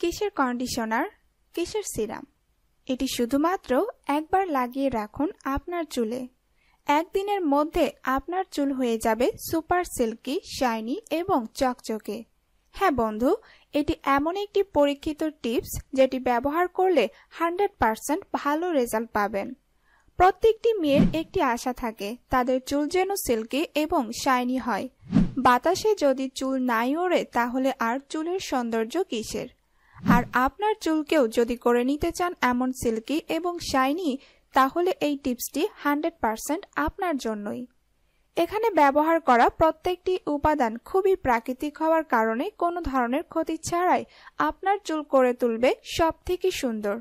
কিসের কন্ডিশনার কিসের সিরাম এটি শুধুমাত্র একবার লাগিয়ে রাখুন আপনার চুলে। একদিনের মধ্যে আপনার চুল হয়ে যাবে সুপার সিল্কি শাইনি এবং চকচকে। হ্যাঁ বন্ধু, এটি এমন একটি পরীক্ষিত টিপস যেটি ব্যবহার করলে হান্ড্রেড পার্সেন্ট ভালো রেজাল্ট পাবেন। প্রত্যেকটি মেয়ের একটি আশা থাকে, তাদের চুল যেন সিল্কি এবং শাইনি হয়। বাতাসে যদি চুল নাই ওড়ে, তাহলে আর চুলের সৌন্দর্য কিসের? আর আপনার চুলকেও যদি করে নিতে চান এমন সিল্কি এবং শাইনি, তাহলে এই টিপসটি হান্ড্রেড পার্সেন্ট আপনার জন্যই। এখানে ব্যবহার করা প্রত্যেকটি উপাদান খুবই প্রাকৃতিক হওয়ার কারণে কোনো ধরনের ক্ষতি ছাড়াই আপনার চুল করে তুলবে সব থেকে সুন্দর।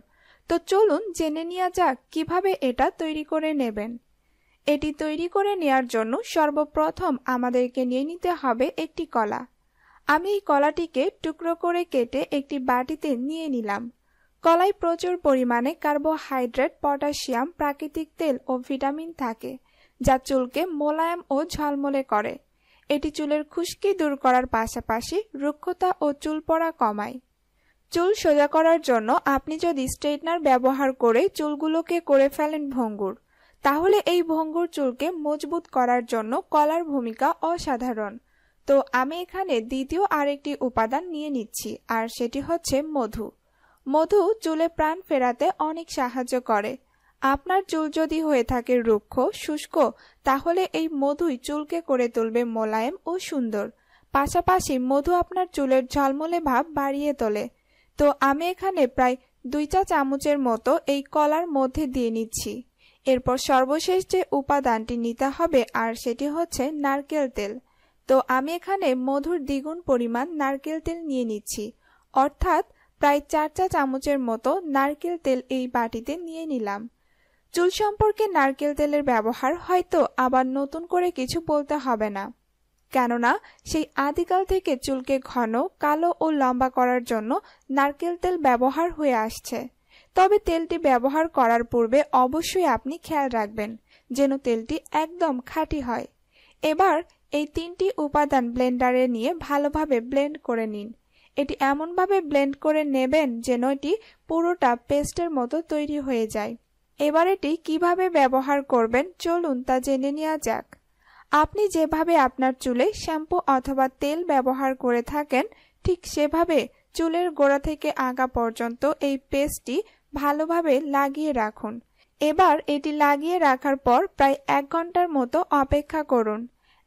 তো চলুন জেনে নেওয়া যাক কীভাবে এটা তৈরি করে নেবেন। এটি তৈরি করে নেয়ার জন্য সর্বপ্রথম আমাদেরকে নিয়ে নিতে হবে একটি কলা। আমি এই কলাটিকে টুকরো করে কেটে একটি বাটিতে নিয়ে নিলাম। কলায় প্রচুর পরিমাণে কার্বোহাইড্রেট, পটাশিয়াম, প্রাকৃতিক তেল ও ভিটামিন থাকে, যা চুলকে মোলায়েম ও ঝলমলে করে। এটি চুলের খুশকি দূর করার পাশাপাশি রুক্ষতা ও চুল পড়া কমায়। চুল সোজা করার জন্য আপনি যদি স্ট্রেটনার ব্যবহার করে চুলগুলোকে করে ফেলেন ভঙ্গুর, তাহলে এই ভঙ্গুর চুলকে মজবুত করার জন্য কলার ভূমিকা অসাধারণ। তো আমি এখানে দ্বিতীয় আরেকটি উপাদান নিয়ে নিচ্ছি, আর সেটি হচ্ছে মধু। মধু চুলে প্রাণ ফেরাতে অনেক সাহায্য করে। আপনার চুল যদি হয়ে থাকে রুক্ষ, শুষ্ক, তাহলে এই মধুই চুলকে করে তুলবে মোলায়েম ও সুন্দর। পাশাপাশি মধু আপনার চুলের ঝলমলে ভাব বাড়িয়ে তোলে। তো আমি এখানে প্রায় দুই চা চামচের মতো এই কলার মধ্যে দিয়ে নিচ্ছি। এরপর সর্বশেষ যে উপাদানটি নিতে হবে, আর সেটি হচ্ছে নারকেল তেল। তো আমি এখানে মধুর দ্বিগুণ পরিমাণ নারকেল তেল নিয়ে নিচ্ছি। অর্থাৎ প্রায় চার চা চামচের মতো নারকেল তেল এই বাটিতে নিয়ে নিলাম। চুল সম্পর্কে নারকেল তেলের ব্যবহার হয়তো আবার নতুন করে কিছু বলতে হবে না। কেননা, সেই আদিকাল থেকে চুলকে ঘন, কালো ও লম্বা করার জন্য নারকেল তেল ব্যবহার হয়ে আসছে। তবে তেলটি ব্যবহার করার পূর্বে অবশ্যই আপনি খেয়াল রাখবেন, যেন তেলটি একদম খাঁটি হয়। এবার এই তিনটি উপাদান ব্লেন্ডারে নিয়ে ভালোভাবে ব্লেন্ড করে নিন। এটি এমনভাবে ব্লেন্ড করে নেবেন যেন এটি পুরোটা পেস্টের মতো তৈরি হয়ে যায়। এবার এটি কীভাবে ব্যবহার করবেন চলুন তা জেনে নেওয়া যাক। আপনি যেভাবে আপনার চুলে শ্যাম্পু অথবা তেল ব্যবহার করে থাকেন, ঠিক সেভাবে চুলের গোড়া থেকে আগা পর্যন্ত এই পেস্টটি ভালোভাবে লাগিয়ে রাখুন। এবার এটি লাগিয়ে রাখার পর প্রায় এক ঘণ্টার মতো অপেক্ষা করুন।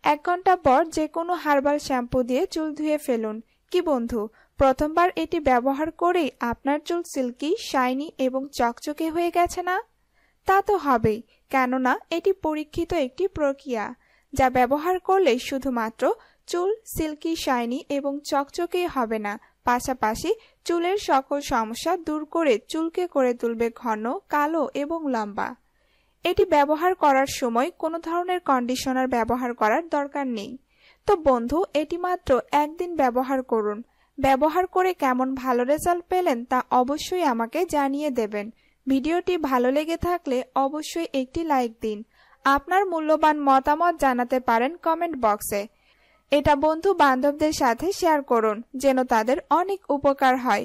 এক ঘণ্টা পর যে কোনো হার্বাল শ্যাম্পু দিয়ে চুল ধুয়ে ফেলুন। কি বন্ধু, প্রথমবার এটি ব্যবহার করেই আপনার চুল সিল্কি, শাইনি এবং চকচকে হয়ে গেছে না? তা তো হবেই, কেননা এটি পরীক্ষিত একটি প্রক্রিয়া, যা ব্যবহার করলে শুধুমাত্র চুল সিল্কি, শাইনি এবং চকচকেই হবে না, পাশাপাশি চুলের সকল সমস্যা দূর করে চুলকে করে তুলবে ঘন, কালো এবং লম্বা। এটি ব্যবহার করার সময় কোনো ধরনের কন্ডিশনার ব্যবহার করার দরকার নেই। তো বন্ধু, এটি মাত্র একদিন ব্যবহার করুন। ব্যবহার করে কেমন ভালো রেজাল্ট পেলেন তা অবশ্যই আমাকে জানিয়ে দেবেন। ভিডিওটি ভালো লেগে থাকলে অবশ্যই একটি লাইক দিন। আপনার মূল্যবান মতামত জানাতে পারেন কমেন্ট বক্সে এটা বন্ধু বান্ধবদের সাথে শেয়ার করুন, যেন তাদের অনেক উপকার হয়।